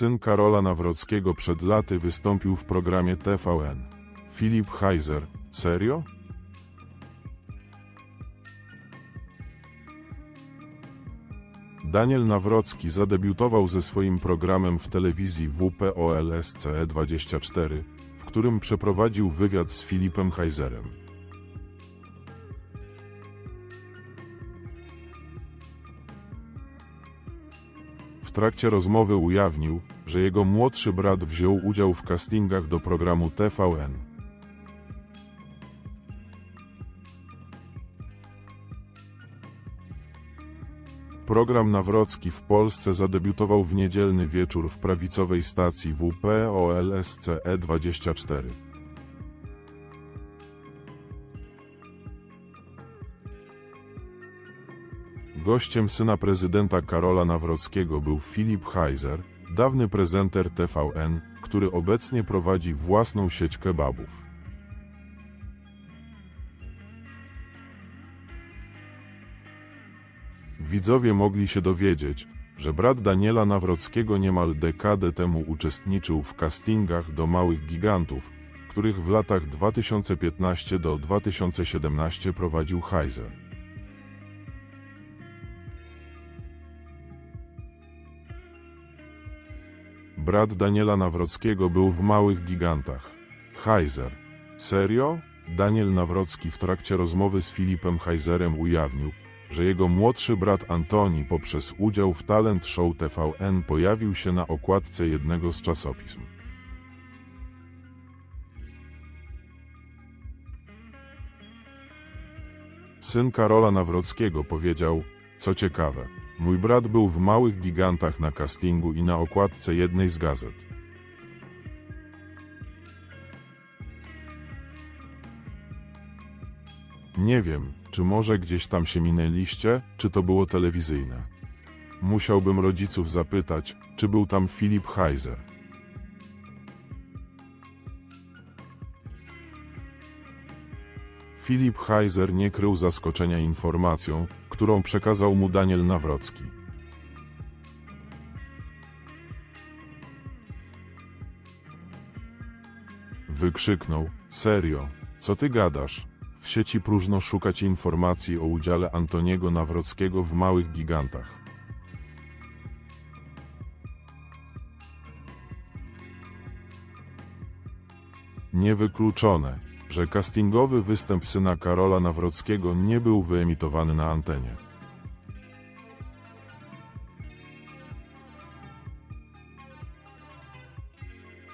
Syn Karola Nawrockiego przed laty wystąpił w programie TVN. Filip Heiser. Serio? Daniel Nawrocki zadebiutował ze swoim programem w telewizji WPOLSCE24, E w którym przeprowadził wywiad z Filipem Heiserem. W trakcie rozmowy ujawnił, że jego młodszy brat wziął udział w castingach do programu TVN. Program Nawrocki w Polsce zadebiutował w niedzielny wieczór w prawicowej stacji WPOLSCE24. Gościem syna prezydenta Karola Nawrockiego był Filip Heiser, dawny prezenter TVN, który obecnie prowadzi własną sieć kebabów. Widzowie mogli się dowiedzieć, że brat Daniela Nawrockiego niemal dekadę temu uczestniczył w castingach do Małych Gigantów, których w latach 2015 do 2017 prowadził Heiser. Brat Daniela Nawrockiego był w Małych Gigantach. Heiser. Serio? Daniel Nawrocki w trakcie rozmowy z Filipem Heiserem ujawnił, że jego młodszy brat Antoni poprzez udział w talent show TVN pojawił się na okładce jednego z czasopism. Syn Karola Nawrockiego powiedział, co ciekawe, mój brat był w Małych Gigantach na castingu i na okładce jednej z gazet. Nie wiem, czy może gdzieś tam się minęliście, czy to było telewizyjne. Musiałbym rodziców zapytać, czy był tam Filip Heiser. Filip Heiser nie krył zaskoczenia informacją, którą przekazał mu Daniel Nawrocki. Wykrzyknął, serio, co ty gadasz? W sieci próżno szukać informacji o udziale Antoniego Nawrockiego w Małych Gigantach. Niewykluczone, że castingowy występ syna Karola Nawrockiego nie był wyemitowany na antenie.